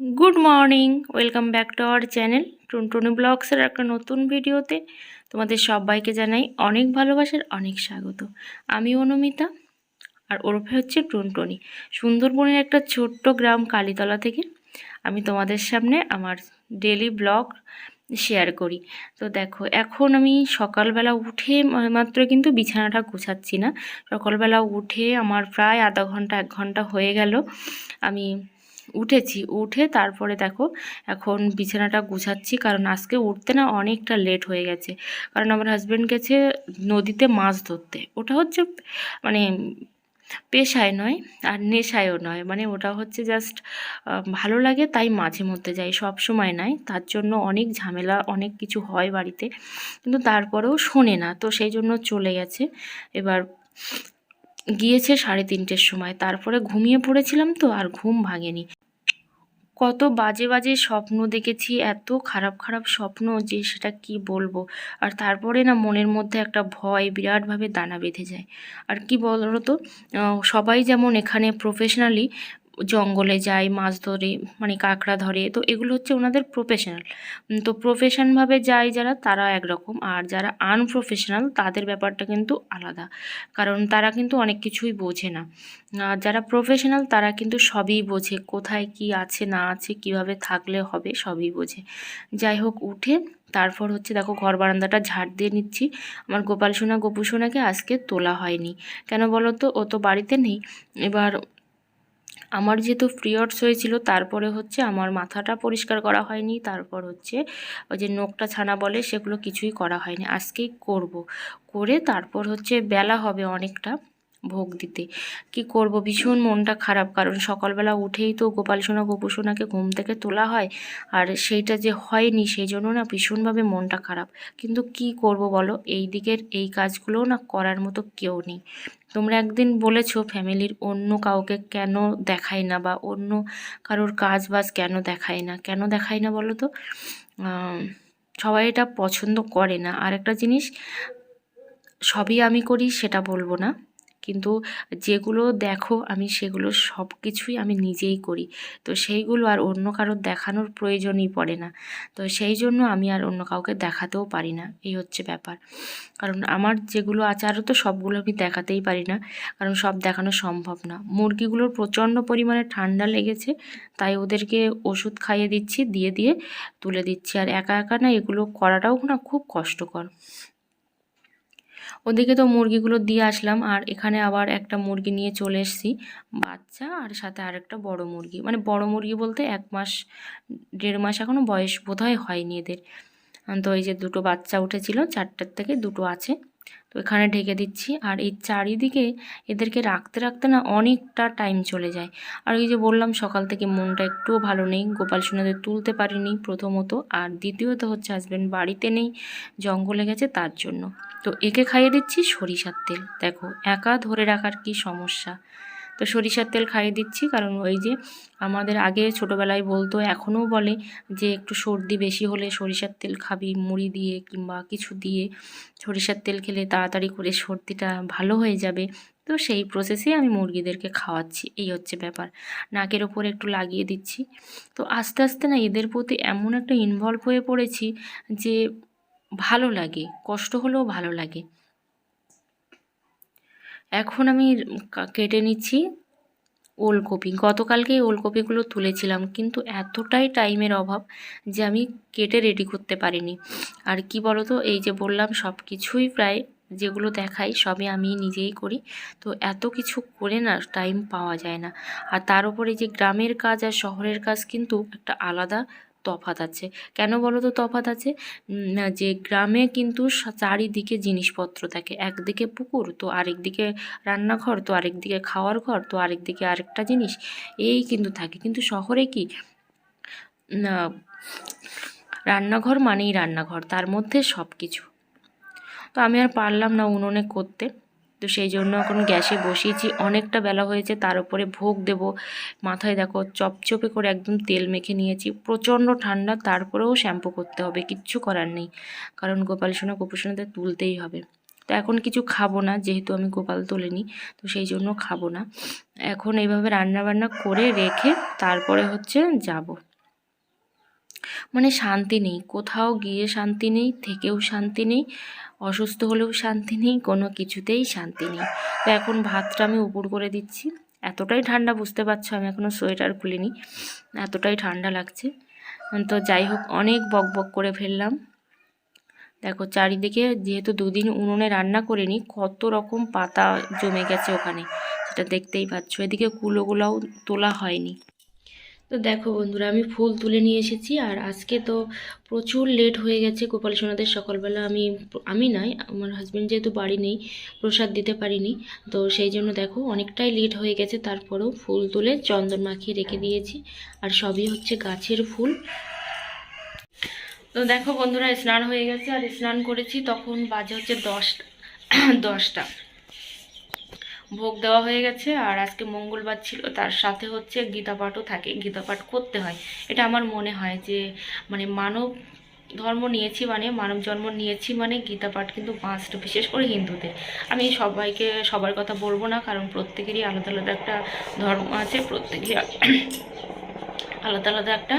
Good morning welcome back to our channel Tuntuni ব্লগসের একটা নতুন ভিডিওতে। তোমাদের সবাইকে জানাই অনেক ভালোবাসার অনেক স্বাগত। আমি অনুমিতা, আর ওরফে হচ্ছে টুনটুনি। সুন্দরবনের একটা ছোট্ট গ্রাম কালীতলা থেকে আমি তোমাদের সামনে আমার ডেলি ব্লগ শেয়ার করি। তো দেখো, এখন আমি সকালবেলা উঠে মাত্র কিন্তু বিছানাটা গুছাচ্ছি না। সকালবেলা উঠে আমার প্রায় আধা ঘণ্টা, এক ঘণ্টা হয়ে গেল। আমি উঠেছি, উঠে তারপরে দেখো এখন বিছানাটা গুছাচ্ছি, কারণ আজকে উঠতে না অনেকটা লেট হয়ে গেছে। কারণ আমার হাজব্যান্ড গেছে নদীতে মাছ ধরতে। ওটা হচ্ছে মানে পেশায় নয়, আর নেশায়ও নয়। মানে ওটা হচ্ছে জাস্ট ভালো লাগে তাই মাঝে মধ্যে যাই, সব সময় নয় তার জন্য অনেক ঝামেলা, অনেক কিছু হয় বাড়িতে। কিন্তু তারপরেও শোনে না, তো সেই জন্য চলে গেছে। এবার গিয়েছে সাড়ে তিনটের সময়। তারপরে ঘুমিয়ে পড়েছিলাম তো, আর ঘুম ভাঙেনি। কত বাজে বাজে স্বপ্ন দেখেছি, এত খারাপ খারাপ স্বপ্ন যে সেটা কি বলব? আর তারপরে না মনের মধ্যে একটা ভয় বিরাটভাবে দানা বেঁধে যায়। আর কি বলতো সবাই যেমন এখানে প্রফেশনালি জঙ্গলে যায় মাছ ধরে মানে কাঁকড়া ধরে, তো এগুলো হচ্ছে ওনাদের প্রফেশনাল তো প্রফেশনভাবে যায় যারা তারা একরকম। আর যারা আনপ্রফেশনাল তাদের ব্যাপারটা কিন্তু আলাদা। কারণ তারা কিন্তু অনেক কিছুই বোঝে না। আর যারা প্রফেশনাল তারা কিন্তু সবই বোঝে। কোথায় কি আছে, না আছে, কীভাবে থাকলে হবে, সবই বোঝে। যাই হোক, উঠে তারপর হচ্ছে, দেখো, ঘর বারান্দাটা ঝাড় দিয়ে নিচ্ছি। আমার গোপাল সোনা, গোপু সোনাকে আজকে তোলা হয়নি। কেন বলো তো ও তো বাড়িতে নেই। এবার আমার যেহেতু পিরিয়ডস হয়েছিল, তারপরে হচ্ছে আমার মাথাটা পরিষ্কার করা হয়নি, তারপর হচ্ছে ওই যে নোকটা ছানা বলে সেগুলো কিছুই করা হয়নি। আজকেই করব। করে তারপর হচ্ছে বেলা হবে অনেকটা। ভোগ দিতে। কি করব? ভীষণ মনটা খারাপ, কারণ সকালবেলা উঠেই তো গোপাল সোনা গোপু সোনাকে ঘুম থেকে তোলা হয়, আর সেইটা যে হয়নি সেই জন্য না ভীষণভাবে মনটা খারাপ। কিন্তু কি করব বলো? এই দিকের এই কাজগুলোও না করার মতো কেউ নেই। তোমরা একদিন বলেছ ফ্যামিলির অন্য কাউকে কেন দেখায় না বা অন্য কারোর কাজ বাজ কেন দেখায় না? কেন দেখায় না বলো তো? সবাই এটা পছন্দ করে না। আর একটা জিনিস, সবই আমি করি সেটা বলব না। কিন্তু যেগুলো দেখো আমি সেগুলো সব কিছুই আমি নিজেই করি। তো সেইগুলো আর অন্য কারোর দেখানোর প্রয়োজনই পড়ে না। তো সেই জন্য আমি আর অন্য কাউকে দেখাতেও পারি না। এই হচ্ছে ব্যাপার। কারণ আমার যেগুলো আছে আরও তো সবগুলো আমি দেখাতেই পারি না। কারণ সব দেখানো সম্ভব না। মুরগিগুলোর প্রচণ্ড পরিমাণে ঠান্ডা লেগেছে, তাই ওদেরকে ওষুধ খাইয়ে দিচ্ছি, দিয়ে দিয়ে তুলে দিচ্ছি। আর একা একা না এগুলো করাটাও না খুব কষ্টকর। ওদিকে তো মুরগিগুলো দিয়ে আসলাম, আর এখানে আবার একটা মুরগি নিয়ে চলে এসেছি, বাচ্চা আর সাথে আরেকটা বড় মুরগি। মানে বড় মুরগি বলতে এক মাস, দেড় মাস এখনও বয়স বোধহয় হয়নি এদের। তো এই যে দুটো বাচ্চা উঠেছিল, চারটার থেকে দুটো আছে। তো এখানে ঢেকে দিচ্ছি। আর এই চারিদিকে এদেরকে রাখতে রাখতে না অনেকটা টাইম চলে যায়। আর ওই যে বললাম, সকাল থেকে মনটা একটুও ভালো নেই। গোপাল সোনাদের তুলতে পারিনি প্রথমত। আর দ্বিতীয়ত হচ্ছে হাজব্যান্ড বাড়িতে নেই, জঙ্গলে গেছে তার জন্য। তো একে খাইয়ে দিচ্ছি সরিষার তেল। দেখো, একা ধরে রাখার কি সমস্যা? তো সরিষার তেল খাইয়ে দিচ্ছি। কারণ ওই যে আমাদের আগে ছোটোবেলায় বলতো, এখনও বলে যে একটু সর্দি বেশি হলে সরিষার তেল খাবি, মুড়ি দিয়ে কিংবা কিছু দিয়ে সরিষার তেল খেলে তাড়াতাড়ি করে সর্দিটা ভালো হয়ে যাবে। তো সেই প্রসেসে আমি মুরগিদেরকে খাওয়াচ্ছি, এই হচ্ছে ব্যাপার। নাকের ওপরে একটু লাগিয়ে দিচ্ছি। তো আস্তে আস্তে না এদের প্রতি এমন একটা ইনভলভ হয়ে পড়েছি যে ভালো লাগে, কষ্ট হলেও ভালো লাগে। এখন আমি কেটে নিচ্ছি ওলকপি। গতকালকে এই ওলকপিগুলো তুলেছিলাম, কিন্তু এতটাই টাইমের অভাব যে আমি কেটে রেডি করতে পারিনি। আর কি বলো তো এই যে বললাম সব কিছুই প্রায় যেগুলো দেখাই, সবই আমি নিজেই করি। তো এত কিছু করে না টাইম পাওয়া যায় না। আর তার উপরে যে গ্রামের কাজ আর শহরের কাজ কিন্তু একটা আলাদা তফাৎ আছে। কেন বলো তো তফাত আছে যে গ্রামে কিন্তু চারিদিকে জিনিসপত্র থাকে। একদিকে পুকুর, তো আরেকদিকে রান্নাঘর, তো আরেকদিকে খাওয়ার ঘর, তো আরেকদিকে আরেকটা জিনিস। এই কিন্তু থাকে। কিন্তু শহরে কি? না, রান্নাঘর মানেই রান্নাঘর, তার মধ্যে সব কিছু তো আমি আর পারলাম না উনুনে করতে। তো সেই জন্য এখন গ্যাসে বসিয়েছি। অনেকটা বেলা হয়েছে, তার উপরে ভোগ দেব। মাথায় দেখো চপচপে করে একদম তেল মেখে নিয়েছি। প্রচণ্ড ঠান্ডা, তারপরেও শ্যাম্পু করতে হবে, কিচ্ছু করার নেই। কারণ গোপাল সোনা গোপু সোনাদের তুলতেই হবে। তো এখন কিছু খাব না, যেহেতু আমি গোপাল তোলেনি, তো সেই জন্য খাব না। এখন এইভাবে রান্না বান্না করে রেখে তারপরে হচ্ছে যাব। মানে শান্তি নেই। কোথাও গিয়ে শান্তি নেই, থেকেও শান্তি নেই, অসুস্থ হলেও শান্তি নেই, কোনো কিছুতেই শান্তি নেই। তো এখন ভাতটা আমি উপর করে দিচ্ছি। এতটাই ঠান্ডা, বুঝতে পারছ? আমি এখনও সোয়েটার খুলিনি। এতটাই ঠান্ডা লাগছে। তো যাই হোক, অনেক বক বক করে ফেললাম। দেখো, চারিদিকে যেহেতু দুদিন উনুনে রান্না করিনি, কত রকম পাতা জমে গেছে ওখানে। সেটা দেখতেই পাচ্ছ। এদিকে কুলোগুলাও তোলা হয়নি। তো দেখো বন্ধুরা, আমি ফুল তুলে নিয়ে এসেছি আর আজকে তো প্রচুর লেট হয়ে গেছে গোপাল সোনাদের সকালবেলা। আমি আমি নয় আমার হাজব্যান্ড যেহেতু বাড়ি নেই, প্রসাদ দিতে পারিনি, তো সেই জন্য দেখো অনেকটাই লেট হয়ে গেছে, তারপরেও ফুল তুলে চন্দন মাখিয়ে রেখে দিয়েছি আর সবই হচ্ছে গাছের ফুল। তো দেখো বন্ধুরা, স্নান হয়ে গেছে আর স্নান করেছি, তখন বাজে হচ্ছে দশটা দশটা। ভোগ দেওয়া হয়ে গেছে আর আজকে মঙ্গলবার ছিল, তার সাথে হচ্ছে গীতা পাঠও থাকে, গীতা পাঠ করতে হয়। এটা আমার মনে হয় যে মানে মানব ধর্ম নিয়েছি মানে মানব জন্ম নিয়েছি মানে গীতা পাঠ কিন্তু মাস্ট, বিশেষ করে হিন্দুদের। আমি সবাইকে, সবার কথা বলব না, কারণ প্রত্যেকেরই আলাদা আলাদা একটা ধর্ম আছে, প্রত্যেকেরই আলাদা আলাদা একটা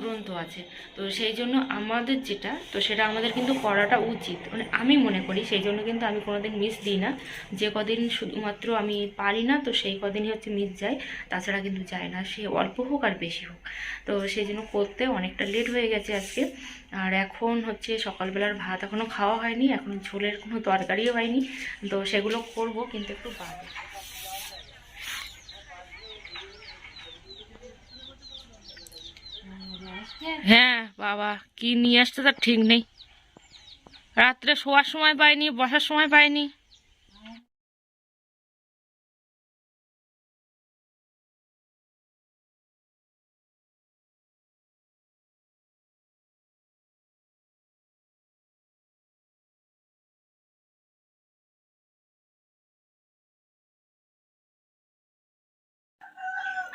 গ্রন্থ আছে। তো সেই জন্য আমাদের যেটা, তো সেটা আমাদের কিন্তু করাটা উচিত। মানে আমি মনে করি সেই জন্য কিন্তু আমি কোনোদিন মিস দিই না। যে কদিন শুধুমাত্র আমি পারি না, তো সেই কদিনই হচ্ছে মিস যায় তাছাড়া কিন্তু যায় না, সে অল্প হোক আর বেশি হোক। তো সেই জন্য করতে অনেকটা লেট হয়ে গেছে আজকে। আর এখন হচ্ছে সকালবেলার ভাত এখনও খাওয়া হয়নি, এখন ঝোলের কোনো তরকারিও হয়নি। তো সেগুলো করব, কিন্তু একটু বাদে। হ্যাঁ বাবা, কি নিয়ে আসতে তার ঠিক নেই। রাত্রে শোয়ার সময় পাইনি, বসার সময় পাইনি।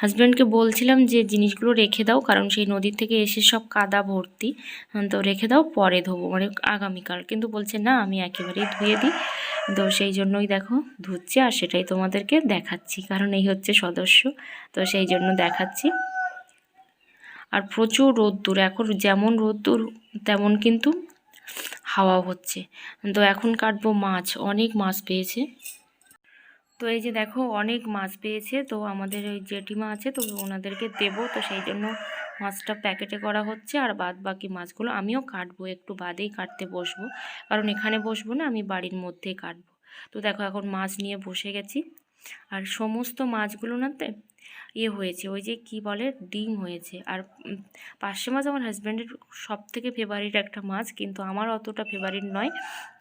হাজব্যান্ডকে বলছিলাম যে জিনিসগুলো রেখে দাও কারণ সেই নদীর থেকে এসে সব কাদা ভর্তি। হ্যাঁ, তো রেখে দাও পরে ধোবো। মানে আগামীকাল। কিন্তু বলছে না আমি একেবারেই ধুয়ে দিই। তো সেই জন্যই দেখো ধুচ্ছে আর সেটাই তোমাদেরকে দেখাচ্ছি। কারণ এই হচ্ছে সদস্য তো সেই জন্য দেখাচ্ছি। আর প্রচুর রোদ্দুর এখন যেমন রোদ্দুর তেমন কিন্তু হাওয়া হচ্ছে। তো এখন কাটবো মাছ অনেক মাছ পেয়েছে। তো এই যে দেখো অনেক মাছ পেয়েছে, তো আমাদের ওই জেঠিমা আছে, তো ওনাদেরকে দেব। তো সেই জন্য মাছটা প্যাকেটে করা হচ্ছে, আর বাদ বাকি মাছগুলো আমিও কাটবো, একটু বাদেই কাটতে বসবো। কারণ এখানে বসবো না, আমি বাড়ির মধ্যেই কাটবো। তো দেখো এখন মাছ নিয়ে বসে গেছি। আর সমস্ত মাছগুলো নাতে ইয়ে হয়েছে, ওই যে কি বলে, ডিম হয়েছে। আর পার্শে মাছ আমার হাজব্যান্ডের সব থেকে ফেভারিট একটা মাছ, কিন্তু আমার অতটা ফেভারিট নয়।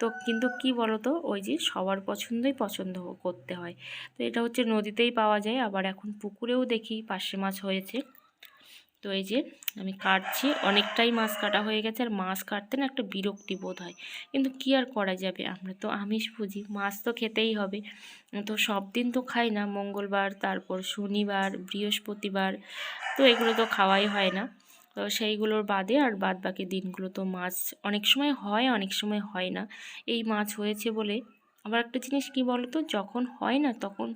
তো কিন্তু কি তো ওই যে সবার পছন্দই পছন্দ করতে হয়। তো এটা হচ্ছে নদীতেই পাওয়া যায়, আবার এখন পুকুরেও দেখি পার্শে মাছ হয়েছে। তো এই যে আমি কাটছি, অনেকটাই মাছ কাটা হয়ে গেছে। আর মাছ কাটতে না একটা বিরক্তি বোধ হয়। কিন্তু কি আর করা যাবে? আমরা তো আমিষ বুঝি, মাছ তো খেতেই হবে। তো সব দিন তো খাই না, মঙ্গলবার, তারপর শনিবার, বৃহস্পতিবার, তো এগুলো তো খাওয়াই হয় না। তো সেইগুলোর বাদে আর বাদ বাকি দিনগুলো তো মাছ অনেক সময় হয়, অনেক সময় হয় না। এই মাছ হয়েছে বলে আবার একটা জিনিস কি বলতো? যখন হয় না তখন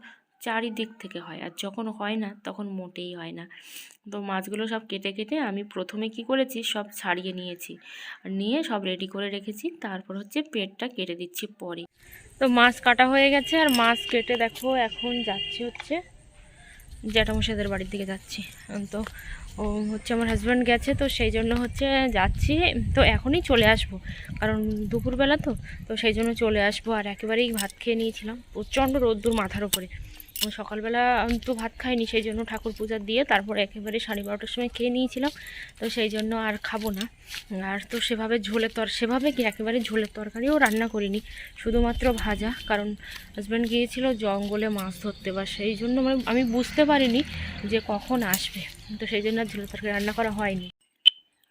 চারিদিক থেকে হয়। আর যখন হয় না, তখন মোটেই হয় না। তো মাছগুলো সব কেটে কেটে আমি প্রথমে কি করেছি, সব ছাড়িয়ে নিয়েছি। নিয়ে সব রেডি করে রেখেছি। তারপর হচ্ছে পেটটা কেটে দিচ্ছি পরে। তো মাছ কাটা হয়ে গেছে। আর মাছ কেটে দেখো, এখন যাচ্ছি হচ্ছে জ্যাঠামশাদের বাড়ির দিকে যাচ্ছি। তো ও হচ্ছে আমার হাজব্যান্ড গেছে, তো সেই জন্য হচ্ছে যাচ্ছি। তো এখনই চলে আসব। কারণ দুপুরবেলা তো তো সেই জন্য চলে আসব। আর একেবারেই ভাত খেয়ে নিয়েছিলাম। প্রচণ্ড রোদ্দুর মাথার ওপরে সকালবেলা তো ভাত খাইনি, সেই জন্য ঠাকুর পূজা দিয়ে তারপর একেবারে সাড়ে বারোটার সময় খেয়ে নিয়েছিলাম। তো সেই জন্য আর খাব না। আর তো সেভাবে ঝোলের তর, সেভাবে কি একেবারে ঝোলের তরকারিও রান্না করিনি, শুধুমাত্র ভাজা। কারণ হাজব্যান্ড গিয়েছিল জঙ্গলে মাছ ধরতে, বা সেই জন্য মানে আমি বুঝতে পারিনি যে কখন আসবে। তো সেই জন্য ঝোলের তরকারি রান্না করা হয়নি।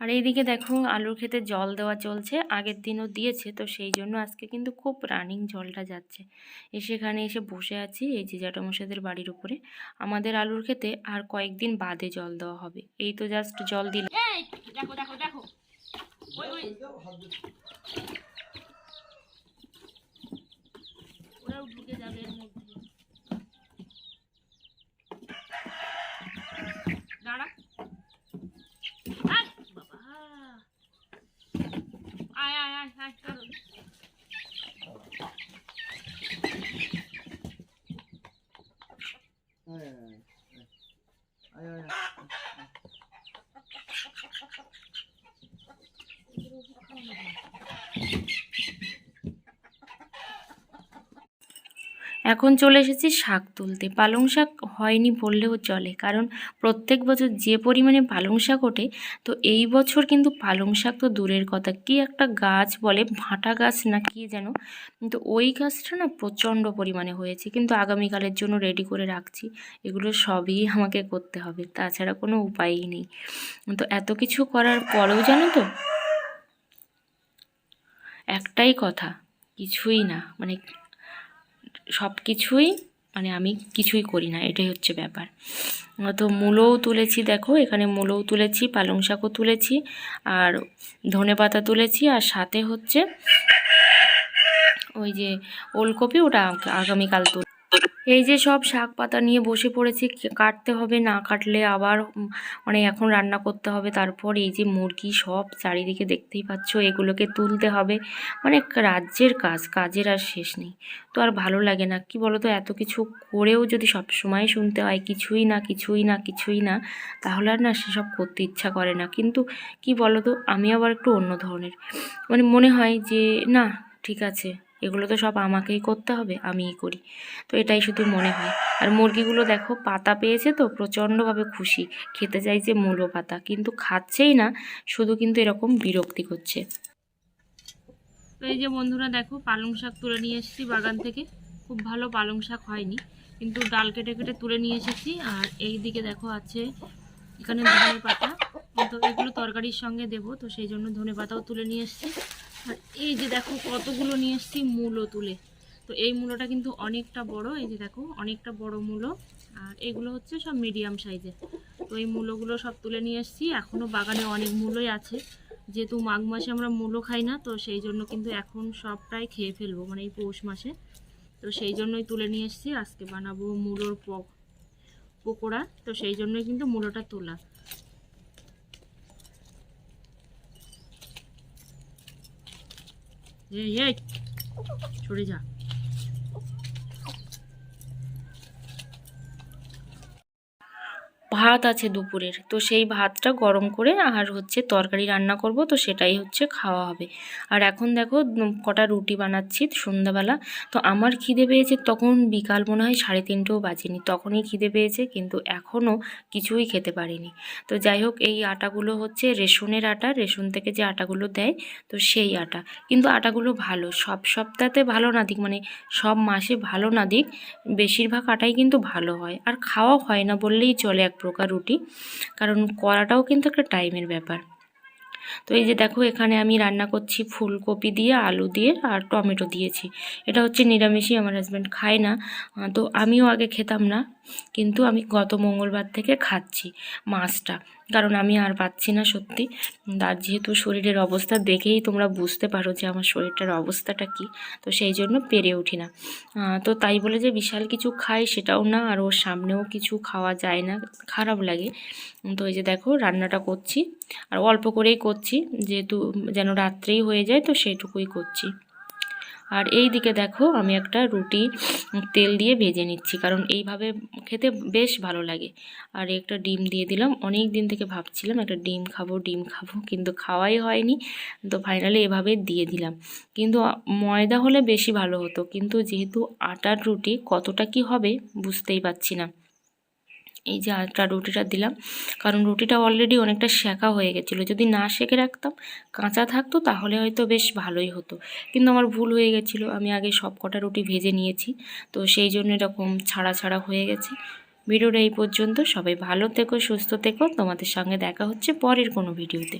আর এইদিকে দেখো, আলুর ক্ষেতে জল দেওয়া চলছে, আগের দিনও দিয়েছে, তো সেই জন্য আজকে কিন্তু খুব রানিং জলটা যাচ্ছে। এসে এখানে এসে বসে আছি, এই যে জ্যাঠামশাদের বাড়ির উপরে। আমাদের আলুর ক্ষেতে আর কয়েকদিন বাদে জল দেওয়া হবে। এই তো জাস্ট জল দিল দেখো যাবে। এখন চলে এসেছি শাক তুলতে। পালং শাক হয়নি বললেও চলে, কারণ প্রত্যেক বছর যে পরিমাণে পালং শাক ওঠে, তো এই বছর কিন্তু পালং শাক তো দূরের কথা। কি একটা গাছ বলে, ভাঁটা গাছ না কি যেন, কিন্তু ওই গাছটা না প্রচণ্ড পরিমাণে হয়েছে, কিন্তু আগামীকালের জন্য রেডি করে রাখছি। এগুলো সবই আমাকে করতে হবে, তাছাড়া কোনো উপায়ই নেই। তো এত কিছু করার পরেও জানো তো, একটাই কথা, কিছুই না। মানে সব কিছুই মানে আমি কিছুই করি না, এটাই হচ্ছে ব্যাপার। তো মূলও তুলেছি, দেখো, এখানে মূলও তুলেছি, পালং শাকও তুলেছি, আর ধনে পাতা তুলেছি, আর সাথে হচ্ছে ওই যে ওলকপি, ওটা আগামীকাল তুল এই যে সব শাক পাতা নিয়ে বসে পড়েছি কাটতে হবে, না কাটলে আবার মানে এখন রান্না করতে হবে। তারপর এই যে মুরগি সব চারিদিকে দেখতেই পাচ্ছ, এগুলোকে তুলতে হবে। মানে রাজ্যের কাজ, কাজের আর শেষ নেই। তো আর ভালো লাগে না। কি বলো তো এত কিছু করেও যদি সব সময় শুনতে হয়, কিছুই না কিছুই না কিছুই না, তাহলে আর না সেসব করতে ইচ্ছা করে না। কিন্তু কি বলো তো আমি আবার একটু অন্য ধরনের। মানে মনে হয় যে, না, ঠিক আছে। এগুলো তো সব আমাকেই করতে হবে, আমিই করি। তো এটাই শুধু মনে হয়। আর মুরগিগুলো দেখো, পাতা পেয়েছে তো, প্রচণ্ডভাবে খুশি। খেতে চাইছে মূলো পাতা, কিন্তু খাচ্ছেই না, শুধু কিন্তু এরকম বিরক্তি করছে। তো এই যে বন্ধুরা দেখো, পালং শাক তুলে নিয়ে এসেছি বাগান থেকে। খুব ভালো পালং শাক হয়নি, কিন্তু ডাল কেটে কেটে তুলে নিয়ে এসেছি। আর এই দিকে দেখো আছে, এখানে ধনে পাতা তো এগুলো তরকারির সঙ্গে দেবো, তো সেই জন্য ধনে পাতাও তুলে নিয়ে এসেছি। এই যে দেখো কতগুলো নিয়ে এসেছি মূলো তুলে। তো এই মূলোটা কিন্তু অনেকটা বড়, এই যে দেখো অনেকটা বড় মূলো। আর এগুলো হচ্ছে সব মিডিয়াম সাইজের তো এই মূলোগুলো সব তুলে নিয়ে এসেছি। এখনও বাগানে অনেক মূলোই আছে। যেহেতু মাঘ মাসে আমরা মূলো খাই না, তো সেই জন্য কিন্তু এখন সবটাই খেয়ে ফেলব মানে এই পৌষ মাসে। তো সেই জন্যই তুলে নিয়ে এসেছি। আজকে বানাবো মূলোর প- পকোড়া। তো সেই জন্যই কিন্তু মূলোটা তোলা। এই এই সরে যা ভাত আছে দুপুরের। তো সেই ভাতটা গরম করে আর হচ্ছে তরকারি রান্না করব, তো সেটাই হচ্ছে খাওয়া হবে। আর এখন দেখো কটা রুটি বানাচ্ছি সন্ধ্যাবেলা। তো আমার খিদে পেয়েছে তখন বিকাল মনে হয় সাড়ে তিনটেও বাজেনি। তখনই খিদে পেয়েছে, কিন্তু এখনও কিছুই খেতে পারিনি। তো যাই হোক, এই আটাগুলো হচ্ছে রেশনের আটা। রেশন থেকে যে আটাগুলো দেয়, তো সেই আটা। কিন্তু আটাগুলো ভালো, সব সপ্তাহতে ভালো না দিক মানে সব মাসে ভালো না দিক, বেশিরভাগ আটাই কিন্তু ভালো হয়। আর খাওয়া হয় না বললেই চলে এক প্রকার রুটি। কারণ করাটাও কিন্তু একটা টাইমের ব্যাপার। তো এই যে দেখো, এখানে আমি রান্না করছি ফুলকপি দিয়ে, আলু দিয়ে আর টমেটো দিয়েছি। এটা হচ্ছে নিরামিষই, আমার হাজব্যান্ড খায় না। তো আমিও আগে খেতাম না। কিন্তু আমি গত মঙ্গলবার থেকে খাচ্ছি মাছটা। কারণ আমি আর পাচ্ছি না সত্যি। আর যেহেতু শরীরের অবস্থা দেখেই তোমরা বুঝতে পারো যে আমার শরীরটার অবস্থাটা কি, তো সেই জন্য পেরে উঠি না। তো তাই বলে যে বিশাল কিছু খাই সেটাও না, আর ওর সামনেও কিছু খাওয়া যায় না, খারাপ লাগে। তো এই যে দেখো রান্নাটা করছি, আর অল্প করেই করছি, যেহেতু যেন রাত্রেই হয়ে যায় তো সেইটুকুই করছি। আর এই দিকে দেখো, আমি একটা রুটি, তেল দিয়ে ভেজে নিচ্ছি, কারণ এইভাবে খেতে বেশ ভালো লাগে। আর একটা ডিম দিয়ে দিলাম। অনেক দিন থেকে ভাবছিলাম একটা ডিম খাব ডিম খাব, কিন্তু খাওয়াই হয়নি। তো ফাইনালি এভাবে দিয়ে দিলাম। কিন্তু ময়দা হলে বেশি ভালো হতো। কিন্তু যেহেতু আটার রুটি কতটা কি হবে বুঝতেই পারছি না। এই যে আটটা রুটিটা দিলাম। কারণ রুটিটা অলরেডি অনেকটা শেখা হয়ে গেছিল। যদি না শেখে রাখতাম, কাঁচা থাকতো, তাহলে হয়তো বেশ ভালোই হতো। কিন্তু আমার ভুল হয়ে গেছিল। আমি আগে সব কটা রুটি ভেজে নিয়েছি। তো সেই জন্য এরকম ছাড়া ছাড়া হয়ে গেছে। ভিডিওটা এই পর্যন্ত। সবাই ভালো থেকো, সুস্থ থেকো। তোমাদের সঙ্গে দেখা হচ্ছে পরের কোনো ভিডিওতে।